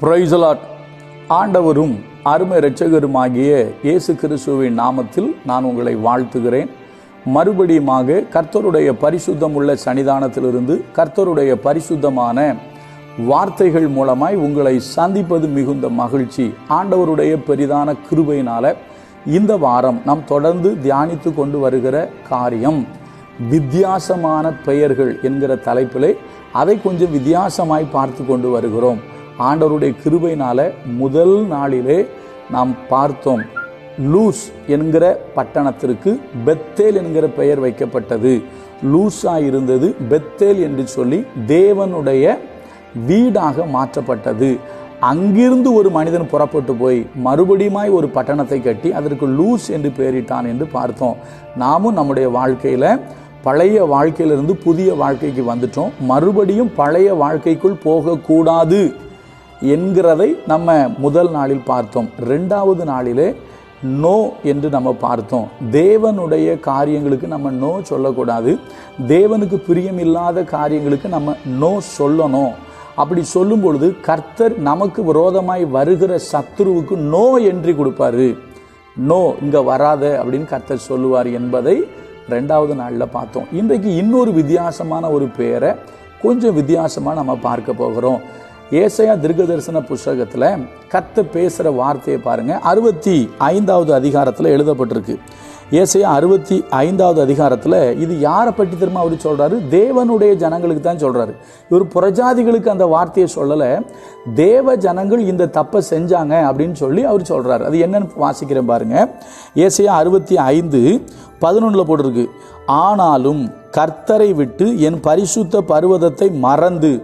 பிரைசலாட் ஆண்டவரும் அருமை இரட்சகருமாகிய இயேசு கிறிஸ்துவின் நாமத்தில் நான் உங்களை வாழ்த்துகிறேன். மறுபடியுமாக கர்த்தருடைய பரிசுத்தம் உள்ள சன்னிதானத்திலிருந்து கர்த்தருடைய பரிசுத்தமான வார்த்தைகள் மூலமாய் உங்களை சந்திப்பது மிகுந்த மகிழ்ச்சி. ஆண்டவருடைய பெரிதான கிருபையினால இந்த வாரம் நாம் தொடர்ந்து தியானித்து கொண்டு வருகிற காரியம் வித்தியாசமான பெயர்கள் என்கிற தலைப்பிலே அதை கொஞ்சம் வித்தியாசமாய் பார்த்து கொண்டு வருகிறோம். ஆண்டவருடைய கிருபையினால முதல் நாளிலே நாம் பார்த்தோம். லூஸ் என்கிற பட்டணத்திற்கு பெத்தேல் என்கிற பெயர் வைக்கப்பட்டது. லூஸா இருந்தது பெத்தேல் என்று சொல்லி தேவனுடைய வீடாக மாற்றப்பட்டது. அங்கிருந்து ஒரு மனிதன் புறப்பட்டு போய் மறுபடியுமாய் ஒரு பட்டணத்தை கட்டி அதற்கு லூஸ் என்று பெயரிட்டான் என்று பார்த்தோம். நாமும் நம்முடைய வாழ்க்கையில பழைய வாழ்க்கையிலிருந்து புதிய வாழ்க்கைக்கு வந்துட்டோம். மறுபடியும் பழைய வாழ்க்கைக்குள் போகக்கூடாது. என்கிறதை நம்ம முதல் நாளில் பார்த்தோம். ரெண்டாவது நாளிலே நோ என்று நம்ம பார்த்தோம். தேவனுடைய காரியங்களுக்கு நம்ம நோ சொல்லக்கூடாது. தேவனுக்கு பிரியமில்லாத காரியங்களுக்கு நம்ம நோ சொல்லணும். அப்படி சொல்லும் பொழுது கர்த்தர் நமக்கு விரோதமாய் வருகிற சத்துருவுக்கு நோ என்றி கொடுப்பாரு. நோ இங்க வராத அப்படின்னு கர்த்தர் சொல்லுவார் என்பதை ரெண்டாவது நாளில் பார்த்தோம். இன்றைக்கு இன்னொரு வித்தியாசமான ஒரு பேரை கொஞ்சம் வித்தியாசமாக நம்ம பார்க்க போகிறோம். ஏசையா திருக தரிசன புஸ்தகத்தில் கத்து பேசுகிற வார்த்தையை பாருங்கள் அறுபத்தி ஐந்தாவது அதிகாரத்தில் எழுதப்பட்டிருக்கு. ஏசையா அறுபத்தி ஐந்தாவது அதிகாரத்தில் இது யாரை பற்றி திரும்ப அவர் சொல்கிறாரு தேவனுடைய ஜனங்களுக்கு தான் சொல்கிறாரு இவர் புறஜாதிகளுக்கு அந்த வார்த்தையை சொல்லலை. தேவ ஜனங்கள் இந்த தப்பை செஞ்சாங்க அப்படின்னு சொல்லி அவர் சொல்கிறார் அது என்னன்னு வாசிக்கிறேன் பாருங்கள் ஏசையா அறுபத்தி ஐந்து பதினொன்றில் போட்டிருக்கு. ஆனாலும் கர்த்தரை விட்டு என் பரிசுத்த பர்வதத்தை மறந்து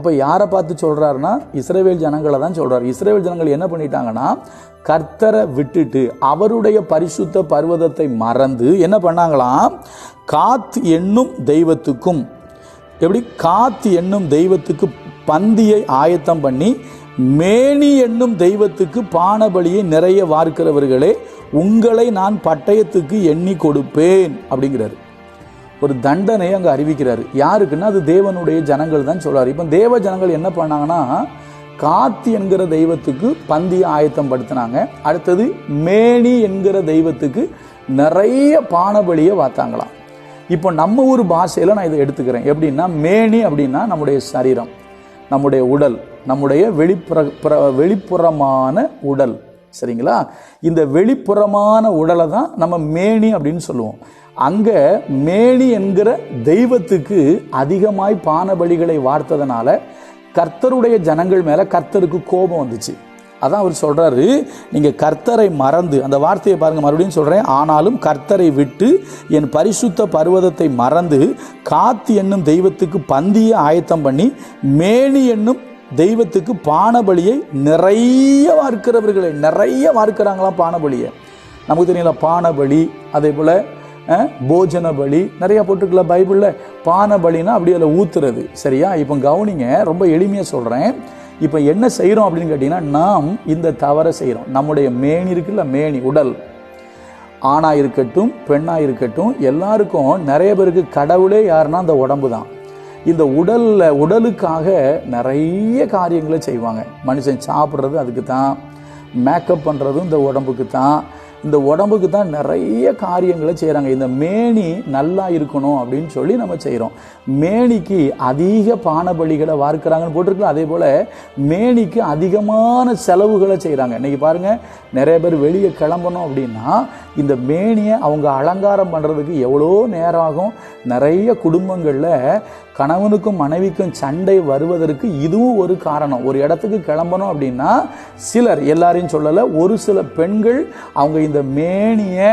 அப்போ யாரை பார்த்து சொல்கிறாருன்னா இஸ்ரேவேல் ஜனங்களை தான் சொல்கிறார் இஸ்ரேவேல் ஜனங்கள் என்ன பண்ணிட்டாங்கன்னா கர்த்தரை விட்டுட்டு அவருடைய பரிசுத்த பர்வதத்தை மறந்து என்ன பண்ணாங்களாம்? காத் என்னும் தெய்வத்துக்கும் எப்படி? காத் என்னும் தெய்வத்துக்கு பந்தியை ஆயத்தம் பண்ணி மேனி என்னும் தெய்வத்துக்கு பானபலியை நிறைய வார்க்கிறவர்களே உங்களை நான் பட்டயத்துக்கு எண்ணி கொடுப்பேன் அப்படிங்கிறாரு. ஒரு தண்டனையை அங்கே அறிவிக்கிறாரு. யாருக்குன்னா அது தேவனுடைய ஜனங்கள் தான் சொல்றாரு. இப்போ தேவ ஜனங்கள் என்ன பண்ணாங்கன்னா காத்தி என்கிற தெய்வத்துக்கு பந்திய ஆயத்தம் படுத்தினாங்க. அடுத்தது மேனி என்கிற தெய்வத்துக்கு நிறைய பானபலியை பார்த்தாங்களாம் இப்போ நம்ம ஊர் பாஷையில் நான் இதை எடுத்துக்கிறேன். எப்படின்னா மேனி அப்படின்னா நம்முடைய சரீரம் நம்முடைய உடல் நம்முடைய வெளிப்புற புற- வெளிப்புறமான உடல். சரிங்களா? இந்த வெளிப்புறமான உடலை தான் நம்ம மேனி அப்படின்னு சொல்லுவோம். அங்கே மேனி என்கிற தெய்வத்துக்கு அதிகமாய் பானபலிகளை வார்த்ததுனால கர்த்தருடைய ஜனங்கள் மேலே கர்த்தருக்கு கோபம் வந்துச்சு. அதான் அவர் சொல்கிறாரு நீங்கள் கர்த்தரை மறந்து அந்த வார்த்தையை பாருங்கள் மறுபடியும் சொல்கிறேன் ஆனாலும் கர்த்தரை விட்டு என் பரிசுத்த பர்வதத்தை மறந்து காத்து என்னும் தெய்வத்துக்கு பந்தியை ஆயத்தம் பண்ணி மேனி என்னும் தெய்வத்துக்கு பானபலியை நிறைய வார்க்கிறவர்களை நிறைய வார்க்கிறாங்களாம் பானபலியை. நமக்கு தெரியல பானபலி அதே போல் போஜன பலி நிறையா போட்டிருக்கல பைபிளில். பான பலினா அப்படி அதில் ஊத்துறது. சரியா? இப்போ கவனிங்க ரொம்ப எளிமையாக சொல்கிறேன் இப்போ என்ன செய்கிறோம் அப்படின்னு கேட்டிங்கன்னா நாம் இந்த தவறை செய்கிறோம் நம்முடைய மேனி இருக்குல்ல மேனி உடல். ஆணாக இருக்கட்டும் பெண்ணாக இருக்கட்டும் எல்லாருக்கும் நிறைய பேருக்கு கடவுளே யாருன்னா அந்த உடம்பு தான் இந்த உடல்ல உடலுக்காக நிறைய காரியங்களை செய்வாங்க. மனுஷன் சாப்பிட்றது அதுக்கு தான் மேக்கப் பண்ணுறதும் இந்த உடம்புக்கு தான் இந்த உடம்புக்கு தான் நிறைய காரியங்களை செய்கிறாங்க இந்த மேனி நல்லா இருக்கணும் அப்படின்னு சொல்லி நம்ம செய்கிறோம் மேனிக்கு அதிக பானபலிகளை வார்க்கிறாங்கன்னு போட்டிருக்கலாம். அதே போல் மேனிக்கு அதிகமான செலவுகளை செய்கிறாங்க இன்றைக்கி பாருங்கள் நிறைய பேர் வெளியே கிளம்பணும் அப்படின்னா இந்த மேனியை அவங்க அலங்காரம் பண்ணுறதுக்கு எவ்வளோ நேரம் ஆகும்? நிறைய குடும்பங்களில் கணவனுக்கும் மனைவிக்கும் சண்டை வருவதற்கு இதுவும் ஒரு காரணம். ஒரு இடத்துக்கு கிளம்பணும் அப்படின்னா சிலர் எல்லாரையும் சொல்லலை ஒரு சில பெண்கள் அவங்க இந்த மேனியை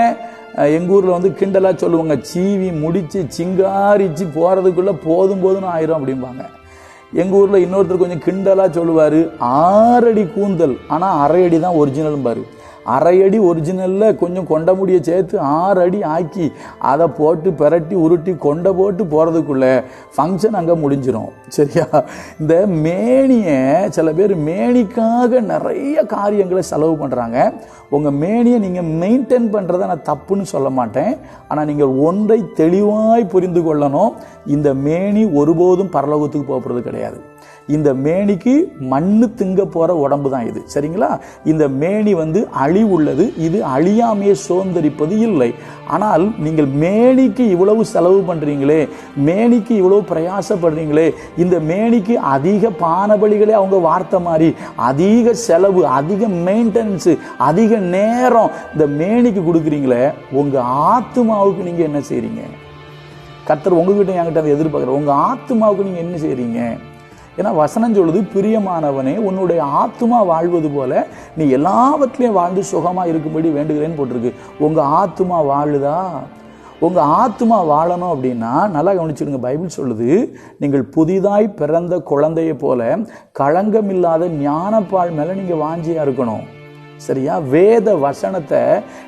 எங்கள் எங்க வந்து கிண்டலாக சொல்லுவாங்க சீவி முடித்து சிங்காரிச்சு போகிறதுக்குள்ளே போதும் போதும்னு ஆயிரும் அப்படிம்பாங்க. எங்கள் ஊரில் இன்னொருத்தர் கொஞ்சம் கிண்டலாக சொல்லுவார் ஆறடி கூந்தல் ஆனால் அரை அடி தான் ஒரிஜினல் பாரு. அரை அடி ஒரிஜினலில் கொஞ்சம் கொண்ட முடிய சேர்த்து ஆறு அடி ஆக்கி அதை போட்டு பெரட்டி உருட்டி கொண்டை போட்டு போகிறதுக்குள்ளே ஃபங்க்ஷன் அங்கே முடிஞ்சிடும் சரியா? இந்த மேனியை சில பேர் மேனிக்காக நிறைய காரியங்களை செலவு பண்ணுறாங்க உங்கள் மேனியை நீங்கள் மெயின்டைன் பண்ணுறத நான் தப்புன்னு சொல்ல மாட்டேன். ஆனால் நீங்கள் ஒன்றை தெளிவாய் புரிந்து கொள்ளணும். இந்த மேனி ஒருபோதும் பரலோகத்துக்கு போகிறது கிடையாது. இந்த மேனிக்கு மண்ணு திங்க போற உடம்பு தான் இது. சரிங்களா? இந்த மேனி வந்து அழிவுள்ளது இது அழியாமையே சோந்தரிப்பது இல்லை. ஆனால் நீங்கள் மேனிக்கு இவ்வளவு செலவு பண்றீங்களே மேனிக்கு இவ்வளவு பிரயாசப்படுறீங்களே இந்த மேனிக்கு அதிக பானபலிகளே அவங்க வார்த்தை மாதிரி அதிக செலவு அதிக மெயின்டெனன்ஸ் அதிக நேரம் இந்த மேனிக்கு கொடுக்குறீங்களே உங்க ஆத்துமாவுக்கு நீங்க என்ன செய்றீங்க? கத்தர் உங்ககிட்ட என்கிட்ட அதை எதிர்பார்க்குற உங்க ஆத்துமாவுக்கு நீங்க என்ன செய்றீங்க? ஏன்னா வசனம் சொல்லுது பிரியமானவனே உன்னுடைய ஆத்துமா வாழ்வது போல நீ எல்லாவற்றிலையும் வாழ்ந்து சுகமாக இருக்கும்படி வேண்டுகிறேன்னு போட்டிருக்கு. உங்கள் ஆத்துமா வாழுதா? உங்கள் ஆத்துமா வாழணும் அப்படின்னா நல்லா கவனிச்சிடுங்க. பைபிள் சொல்லுது நீங்கள் புதிதாய் பிறந்த குழந்தையை போல களங்கம் இல்லாத ஞானப்பால் மேலே நீங்கள் வாஞ்சியாக இருக்கணும். சரியா? வேத வசனத்தை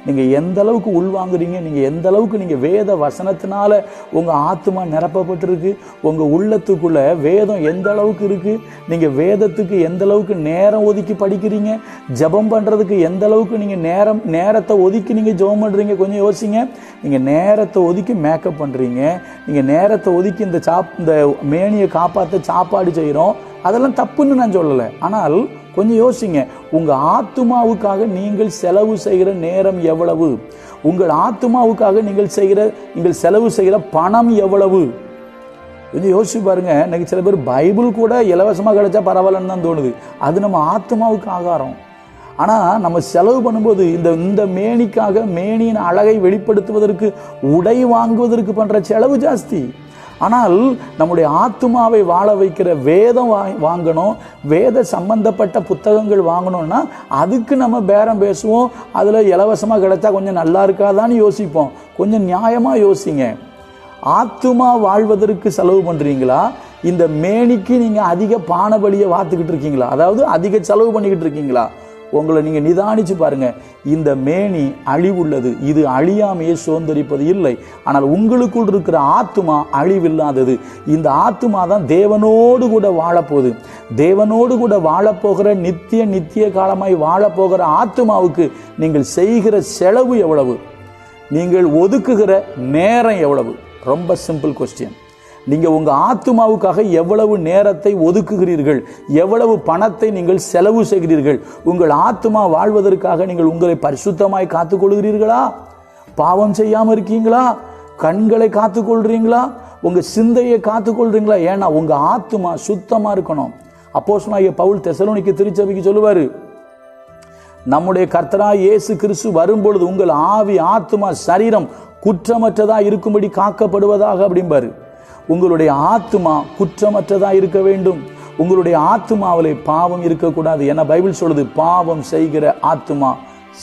நீங்கள் எந்த அளவுக்கு உள்வாங்குறீங்க நீங்கள் எந்த அளவுக்கு நீங்கள் வேத வசனத்தினால உங்கள் ஆத்மா நிரப்பப்பட்டிருக்கு உங்கள் உள்ளத்துக்குள்ளே வேதம் எந்த அளவுக்கு இருக்கு நீங்கள் வேதத்துக்கு எந்த அளவுக்கு நேரம் ஒதுக்கி படிக்கிறீங்க ஜெபம் பண்ணுறதுக்கு எந்த அளவுக்கு நீங்கள் நேரம் நேரத்தை ஒதுக்கி நீங்கள் ஜெபம் பண்ணுறீங்க கொஞ்சம் யோசிங்க. நீங்கள் நேரத்தை ஒதுக்கி மேக்கப் பண்ணுறீங்க நீங்கள் நேரத்தை ஒதுக்கி இந்த சாப் இந்த மேனியை காப்பாற்ற சாப்பாடு செய்கிறோம் அதெல்லாம் தப்புன்னு நான் சொல்லலை. ஆனால் கொஞ்சம் யோசிங்க. உங்க ஆத்துமாவுக்காக நீங்கள் செலவு செய்கிற நேரம் எவ்வளவு? உங்கள் ஆத்துமாவுக்காக நீங்கள் செய்கிற நீங்கள் செலவு செய்கிற பணம் எவ்வளவு? கொஞ்சம் யோசிச்சு பாருங்க. இன்னைக்கு சில பேர் பைபிள் கூட இலவசமாக கிடைச்சா பரவாயில்லன்னு தான் தோணுது. அது நம்ம ஆத்மாவுக்கு ஆகாரம். ஆனால் நம்ம செலவு பண்ணும்போது இந்த இந்த மேனிக்காக மேனியின் அழகை வெளிப்படுத்துவதற்கு உடை வாங்குவதற்கு பண்ணுற செலவு ஜாஸ்தி. ஆனால் நம்முடைய ஆத்துமாவை வாழ வைக்கிற வேதம் வா வாங்கணும் வேத சம்பந்தப்பட்ட புத்தகங்கள் வாங்கணும்னா அதுக்கு நம்ம பேரம் பேசுவோம். அதில் இலவசமாக கிடைச்சா கொஞ்சம் நல்லா இருக்காதான்னு யோசிப்போம். கொஞ்சம் நியாயமாக யோசிங்க. ஆத்துமா வாழ்வதற்கு செலவு பண்ணுறீங்களா இந்த மேனிக்கு நீங்கள் அதிக பானபலியை வாத்துக்கிட்டு இருக்கீங்களா? அதாவது அதிக செலவு பண்ணிக்கிட்டு இருக்கீங்களா? உங்களை நீங்கள் நிதானிச்சு பாருங்க. இந்த மேனி அழிவுள்ளது. இது அழியாமையை சுதந்திரிப்பது இல்லை. ஆனால் உங்களுக்குள் இருக்கிற ஆத்துமா அழிவில்லாதது. இந்த ஆத்மா தான் தேவனோடு கூட வாழப்போகுது. தேவனோடு கூட வாழப்போகிற நித்திய நித்திய காலமாய் வாழப்போகிற ஆத்துமாவுக்கு நீங்கள் செய்கிற செலவு எவ்வளவு? நீங்கள் ஒதுக்குகிற நேரம் எவ்வளவு? ரொம்ப சிம்பிள் கொஸ்டின் நீங்கள் உங்கள் ஆத்துமாவுக்காக எவ்வளவு நேரத்தை ஒதுக்குகிறீர்கள் எவ்வளவு பணத்தை நீங்கள் செலவு செய்கிறீர்கள் உங்கள் ஆத்துமா வாழ்வதற்காக நீங்கள் உங்களை பரிசுத்தமாய் காத்துக்கொள்கிறீர்களா? பாவம் செய்யாமல் இருக்கீங்களா? கண்களை காத்துக்கொள்கிறீங்களா உங்கள் சிந்தையை காத்துக்கொள்கிறீங்களா ஏன்னா உங்கள் ஆத்துமா சுத்தமாக இருக்கணும். அப்போஸ் பவுல் தெசலோனிக்கு திருச்சபைக்கு சொல்லுவார் நம்முடைய கர்த்தரா இயேசு கிறிஸ்து வரும்பொழுது உங்கள் ஆவி ஆத்துமா சரீரம் குற்றமற்றதாக இருக்கும்படி காக்கப்படுவதாக அப்படிம்பாரு. உங்களுடைய ஆத்துமா குற்றமற்றதா இருக்க வேண்டும். உங்களுடைய ஆத்துமாவிலே பாவம் இருக்கக்கூடாது ஏன்னா பைபிள் சொல்லுது. பாவம் செய்கிற ஆத்துமா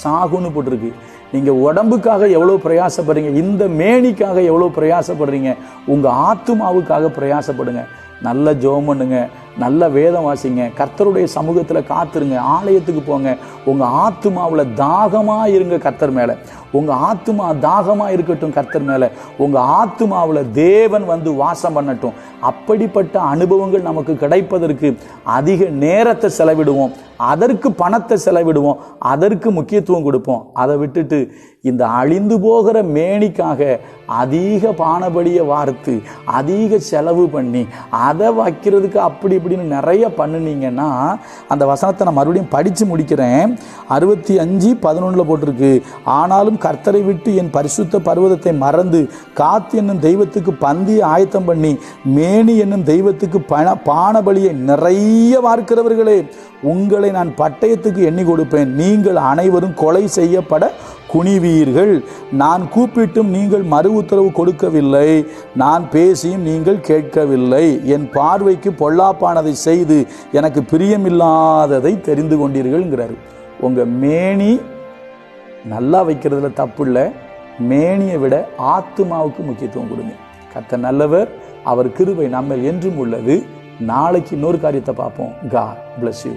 சாகுன்னு போட்டிருக்கு. நீங்க உடம்புக்காக எவ்வளவு பிரயாசப்படுறீங்க இந்த மேனிக்காக எவ்வளவு பிரயாசப்படுறீங்க உங்க ஆத்துமாவுக்காக பிரயாசப்படுங்க. நல்ல ஜோம் பண்ணுங்க நல்ல வேதம் வாசிங்க கர்த்தருடைய சமூகத்தில் காத்துருங்க ஆலயத்துக்கு போங்க. உங்க ஆத்துமாவில் தாகமா இருங்க கர்த்தர் மேலே. உங்க ஆத்துமா தாகமா இருக்கட்டும் கர்த்தர் மேல. உங்க ஆத்துமாவுல தேவன் வந்து வாசம் பண்ணட்டும். அப்படிப்பட்ட அனுபவங்கள் நமக்கு கிடைப்பதற்கு அதிக நேரத்தை செலவிடுவோம். அதற்கு பணத்தை செலவிடுவோம். அதற்கு முக்கியத்துவம் கொடுப்போம். அதை விட்டுட்டு இந்த அழிந்து போகிற மேனிக்காக அதிக பானபடியை வார்த்து அதிக செலவு பண்ணி அதை வைக்கிறதுக்கு அப்படி இப்படின்னு நிறைய பண்ணுனீங்கன்னா அந்த வசனத்தை நான் மறுபடியும் படித்து முடிக்கிறேன். அறுபத்தி அஞ்சு பதினொன்றில் போட்டிருக்கு. ஆனாலும் கர்த்தரை விட்டு என் பரிசுத்த பர்வதத்தை மறந்து காத்து என்னும் தெய்வத்துக்கு பந்தியை ஆயத்தம் பண்ணி மேனி என்னும் தெய்வத்துக்கு பண பானபலியை நிறைய வார்க்கிறவர்களே உங்களை நான் பட்டயத்துக்கு எண்ணி கொடுப்பேன். நீங்கள் அனைவரும் கொலை செய்யப்பட குனிவீர்கள். நான் கூப்பிட்டும் நீங்கள் மறு உத்தரவு கொடுக்கவில்லை. நான் பேசியும் நீங்கள் கேட்கவில்லை. என் பார்வைக்கு பொல்லாப்பானதை செய்து எனக்கு பிரியமில்லாததை தெரிந்து கொண்டீர்கள்ங்கிறார். உங்கள் மேனி நல்லா வைக்கிறதுல தப்பு இல்லை மேனியை விட ஆத்துமாவுக்கு முக்கியத்துவம் கொடுங்க. கத்த நல்லவர் அவர் கிருபை நம்ம என்றும் உள்ளது. நாளைக்கு இன்னொரு காரியத்தை பார்ப்போம். God bless you